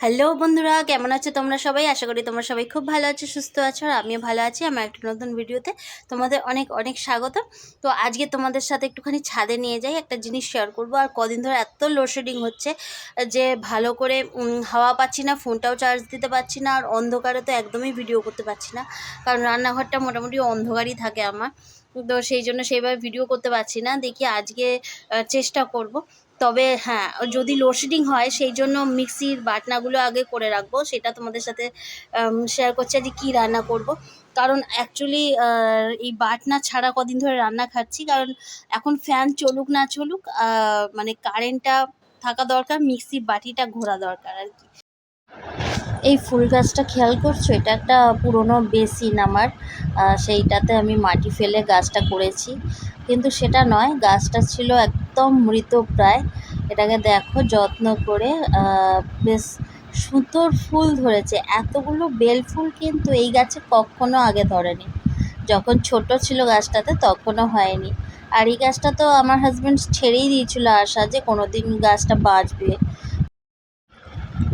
Hello বন্ধুরা, কেমন আছো তোমরা সবাই? আশা করি তোমরা সবাই খুব ভালো আছো, সুস্থ আছো, আর আমিও ভালো আছি। আমার একটা নতুন ভিডিওতে তোমাদের অনেক অনেক স্বাগত তো আজকে তোমাদের সাথে একটুখানি ছাদে নিয়ে যাই, একটা জিনিস শেয়ার করব। আর কদিন ধরে এত লোডশেডিং হচ্ছে যে ভালো করে হাওয়া পাচ্ছি না, ফোনটাও চার্জ দিতে পারছি না, আর অন্ধকারে তো একদমই ভিডিও করতে পারছি না। কারণ রান্নাঘরটা মোটামুটি অন্ধকারই থাকে আমার। তো সেই জন্য সেইভাবে ভিডিও করতে পারছি না। দেখি আজকে চেষ্টা করব। তবে হ্যাঁ যদি লোডশেডিং হয়, সেই জন্য মিক্সির বাটনাগুলো আগে করে রাখব। সেটা তোমাদের সাথে শেয়ার করছি যে কী রান্না করব। কারণ অ্যাকচুয়ালি এই বাটনা ছাড়া কদিন ধরে রান্না খাচ্ছি। কারণ এখন ফ্যান চলুক না চলুক মানে কারেন্টটা থাকা দরকার, মিক্সির বাটিটা ঘোরা দরকার আর কি। এই ফুল গাছটা খেয়াল করছ? এটা একটা পুরনো বেসিন আমার। সেইটাতে আমি মাটি ফেলে গাছটা করেছি। কিন্তু সেটা নয়, গাছটা ছিল একদম মৃত প্রায়। এটাকে দেখো যত্ন করে বেশ সুন্দর ফুল ধরেছে। এতগুলো বেল ফুল কিন্তু এই গাছে কখনো আগে ধরেনি। যখন ছোট ছিল গাছটাতে, তখনও হয়নি। আর এই গাছটা তো আমার হাজব্যান্ড ছেড়েই দিয়েছিল আশা যে কোনো দিন গাছটা বাঁচবে।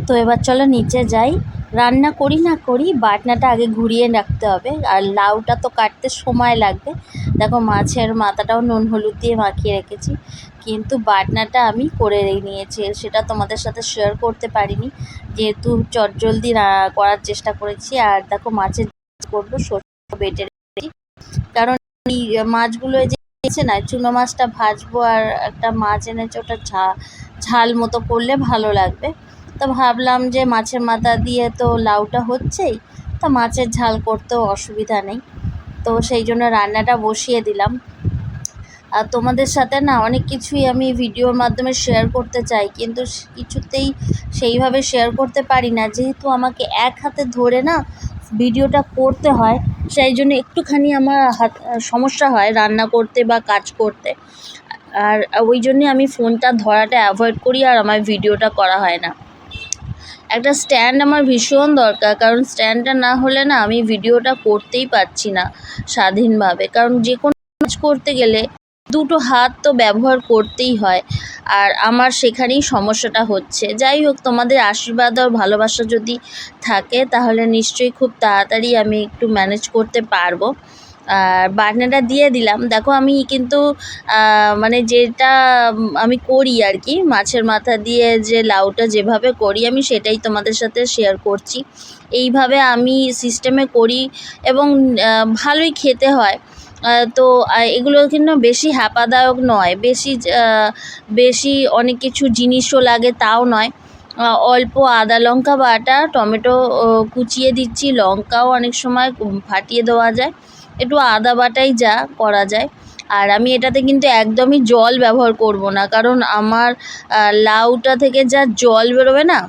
তো এবার চলো নিচে যাই। রান্না করি না করি, বাটনাটা আগে ঘুরিয়ে রাখতে হবে। আর লাউটা তো কাটতে সময় লাগবে। দেখো মাছের মাথাটাও নুন হলুদ দিয়ে মাখিয়ে রেখেছি। কিন্তু বাটনাটা আমি করে নিয়েছি। সেটা তোমাদের সাথে শেয়ার করতে পারিনি। যেহেতু চটজলদি করার চেষ্টা করেছি। আর দেখো মাছের করব, সরষে বেটে রেখেছি। কারণ এই মাছগুলো যে এনেছে না, চুনো মাছটা ভাজবো আর একটা মাছ এনেছে, ওটা ঝাল মতো করলে ভালো লাগবে। তো ভাবলাম যে মাছের মাথা দিয়ে তো লাউটা হচ্ছেই, তো মাছের ঝাল করতেও অসুবিধা নেই। তো সেই জন্য রান্নাটা বসিয়ে দিলাম। আর তোমাদের সাথে না অনেক কিছুই আমি ভিডিওর মাধ্যমে শেয়ার করতে চাই, কিন্তু কিছুতেই সেইভাবে শেয়ার করতে পারি না। যেহেতু আমাকে এক হাতে ধরে না ভিডিওটা করতে হয়, সেই জন্য একটুখানি আমার হাত, সমস্যা হয় রান্না করতে বা কাজ করতে। আর ওই জন্যে আমি ফোনটা ধরাটা অ্যাভয়েড করি আর আমার ভিডিওটা করা হয় না। একটা স্ট্যান্ড আমার ভীষণ দরকার, কারণ স্ট্যান্ডটা না হলে না আমি ভিডিওটা করতেই পারছি না স্বাধীনভাবে। কারণ যে কোনো কাজ করতে গেলে দুটো হাত তো ব্যবহার করতেই হয়, আর আমার সেখানেই সমস্যাটা হচ্ছে। যাই হোক, তোমাদের আশীর্বাদ আর ভালোবাসা যদি থাকে, তাহলে নিশ্চয়ই খুব তাড়াতাড়ি আমি একটু ম্যানেজ করতে পারব। আর বাটনাটা দিয়ে দিলাম। দেখো আমি কিন্তু মানে যেটা আমি করি আর কি, মাছের মাথা দিয়ে যে লাউটা যেভাবে করি আমি সেটাই তোমাদের সাথে শেয়ার করছি। এইভাবে আমি সিস্টেমে করি এবং ভালোই খেতে হয়। তো এগুলো কিন্তু বেশি হ্যাপাদায়ক নয়, বেশি বেশি অনেক কিছু জিনিসও লাগে তাও নয়। অল্প আদা লঙ্কা বাটা, টমেটো কুচিয়ে দিচ্ছি, লঙ্কাও অনেক সময় ফাটিয়ে দেওয়া যায়। একটু আদা বাটাই যা করা যায়। আর আমি এটাতে কিন্তু একদমই জল ব্যবহার করব না। কারণ আমার লাউটা থেকে যা জল বেরোবে না,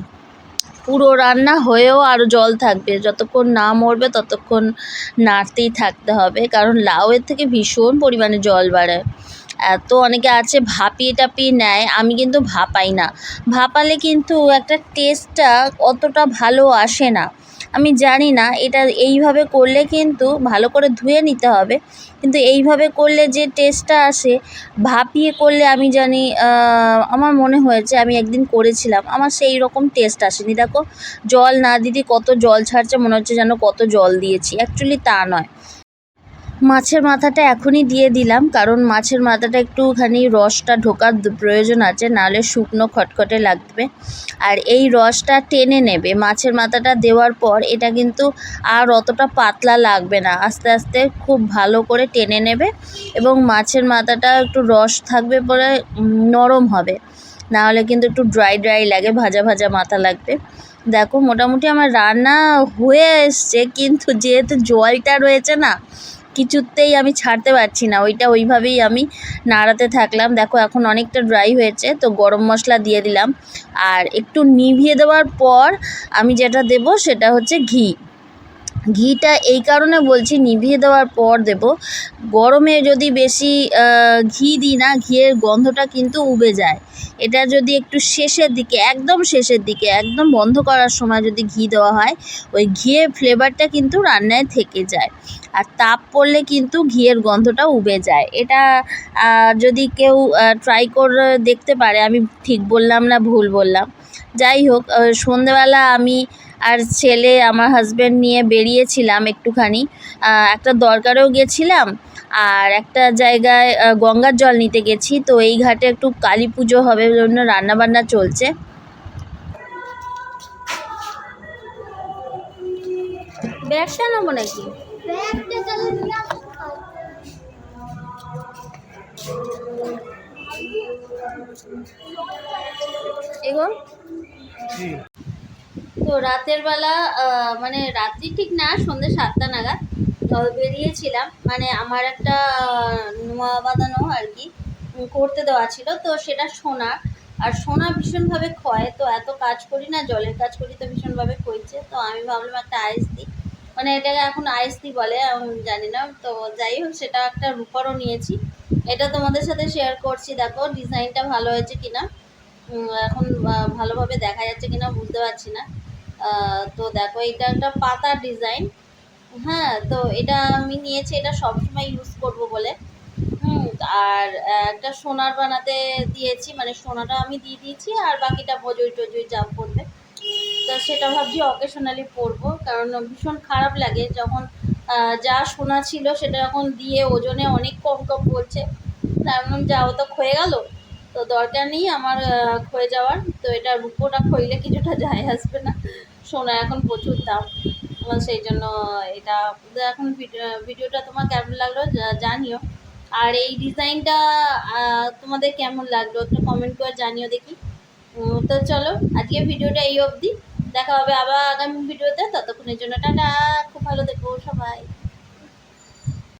পুরো রান্না হয়েও আরও জল থাকবে। যতক্ষণ না মরবে ততক্ষণ নাড়তেই থাকতে হবে। কারণ লাউয়ের থেকে ভীষণ পরিমাণে জল বাড়ায় এত অনেকে আছে ভাপিয়ে টাপিয়ে নেয়, আমি কিন্তু ভাপাই না। ভাপালে কিন্তু একটা টেস্টটা অতটা ভালো আসে না। আমি জানি না, এটা এইভাবে করলে কিন্তু ভালো করে ধুয়ে নিতে হবে। কিন্তু এইভাবে করলে যে টেস্টটা আসে, ভাপিয়ে করলে আমি জানি আমার মনে হয়েছে আমি একদিন করেছিলাম। আমার সেই রকম টেস্ট আসেনি। দেখো, জল না দিদি কত জল ছাড়ছে, মনে হচ্ছে যেন কত জল দিয়েছি। অ্যাকচুয়ালি তা নয়। মাছের মাথাটা এখনই দিয়ে দিলাম, কারণ মাছের মাথাটা একটুখানি রসটা ঢোকার প্রয়োজন আছে, নাহলে শুকনো খটখটে লাগবে। আর এই রসটা টেনে নেবে, মাছের মাথাটা দেওয়ার পর এটা কিন্তু আর অতটা পাতলা লাগবে না, আস্তে আস্তে খুব ভালো করে টেনে নেবে এবং মাছের মাথাটা একটু রস থাকবে পরে নরম হবে, নাহলে কিন্তু একটু ড্রাই ড্রাই লাগে, ভাজা ভাজা মাথা লাগবে। দেখো, মোটামুটি আমার রান্না হয়ে এসছে, কিন্তু যেহেতু জলটা রয়েছে না কিছুতেই আমি ছাড়তে পারছি না। ওইটা ওইভাবেই আমি নাড়াতে থাকলাম। দেখো, এখন অনেকটা ড্রাই হয়েছে, তো গরম মশলা দিয়ে দিলাম। আর একটু নিভিয়ে দেওয়ার পর আমি যেটা দেব সেটা হচ্ছে ঘি। ঘিটা এই কারণে বলছি নিভিয়ে দেওয়ার পর দেব। গরমে যদি বেশি ঘি দিই না, ঘিয়ের গন্ধটা কিন্তু উবে যায়। এটা যদি একটু শেষের দিকে, একদম শেষের দিকে, একদম বন্ধ করার সময় যদি ঘি দেওয়া হয়, ওই ঘিয়ের ফ্লেভারটা কিন্তু রান্নায় থেকে যায়। আর তাপ পড়লে কিন্তু ঘিয়ের গন্ধটা উবে যায়। এটা যদি কেউ ট্রাই করে দেখতে পারে, আমি ঠিক বললাম না ভুল বললাম। যাই হোক সন্ধেবেলা আমি আর ছেলে আমার হাজব্যান্ড নিয়ে বেরিয়েছিলাম একটুখানি। একটা দরকারেও গেছিলাম আর একটা জায়গায় গঙ্গার জল নিতে গেছি। তো এই ঘাটে একটু কালী পুজো হবে ওই জন্য রান্নাবান্না চলছে। ব্যাগটা নেব নাকি? এগো। তো রাতের বেলা মানে রাত্রি ঠিক না সন্ধ্যে সাতটা নাগাদ বেরিয়েছিলাম। মানে আমার একটা নোয়া বাঁধানো আর কি করতে দেওয়া ছিল। তো সেটা সোনা। আর সোনা ভীষণভাবে ক্ষয়, তো এত কাজ করি না, জলের কাজ করি তো ভীষণভাবে ক্ষয়ছে। তো আমি ভাবলাম একটা আইস দিই। মানে এটাকে এখন আইস দিই বলে, আমি জানি না। তো যাই হোক, সেটা একটা রূপারও নিয়েছি। এটা তোমাদের সাথে শেয়ার করছি। দেখো ডিজাইনটা ভালো হয়েছে কিনা। এখন ভালোভাবে দেখা যাচ্ছে কিনা বুঝতে পারছি না। তো দেখো, এটা একটা পাতার ডিজাইন হ্যাঁ তো এটা আমি নিয়েছি, এটা সবসময় ইউজ করব বলে। হুম, আর একটা সোনার বানাতে দিয়েছি মানে সোনাটা আমি দিয়ে দিয়েছি, আর বাকিটা বজই টজই যা পড়বে তো সেটা ভাবছি অকেশনালি পরবো, কারণ ভীষণ খারাপ লাগে যখন যা সোনা ছিল সেটা এখন দিয়ে ওজনে অনেক কম কম বলছে তেমন যা ও তো ক্ষয়ে গেল, তো দরকার নেই আমার ক্ষয়ে যাওয়ার। তো এটা রূপোটা খইলে কিছুটা যায় আসবে না। সোনা এখন প্রচুর দাম। সেই জন্য এটা, এখন ভিডিও- ভিডিওটা তোমার কেমন লাগল জানিও। আর এই ডিজাইনটা তোমাদের কেমন লাগল একটু কমেন্ট করে জানিও দেখি। তো চলো আজকে ভিডিওটা এই অবধি। দেখা হবে আবার আগামী ভিডিওতে। ততক্ষণের জন্য টাটা। খুব ভালো দেখো সবাই।